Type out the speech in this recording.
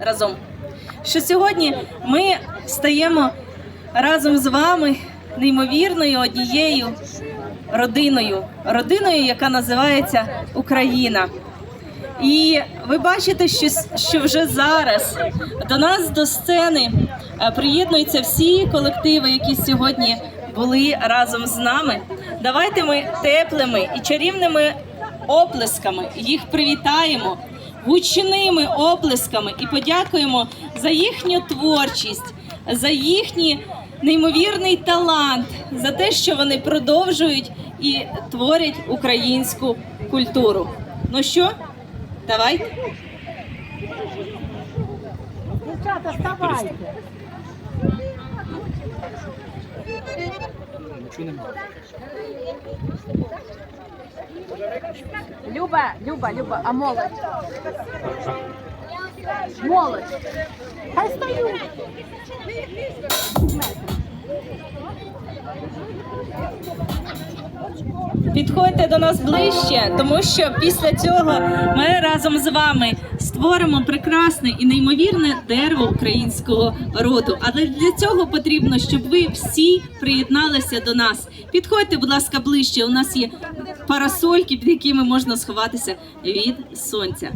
разом. Що сьогодні ми стаємо разом з вами неймовірною однією родиною, родиною, яка називається Україна. І ви бачите, що, що вже зараз до нас до сцени е, приєднуються всі колективи, які сьогодні були разом з нами. Давайте ми теплими і чарівними оплесками їх привітаємо, гучними оплесками і подякуємо за їхню творчість, за їхній неймовірний талант, за те, що вони продовжують і творять українську культуру. Ну що? Давайте. Дівчата, вставайте. Люба, Люба, Люба, а молодь? Молодь. Хай стають. Підходьте до нас ближче, тому що після цього ми разом з вами створимо прекрасне і неймовірне дерево українського роду. Але для цього потрібно, щоб ви всі приєдналися до нас. Підходьте, будь ласка, ближче. У нас є парасольки, під якими можна сховатися від сонця.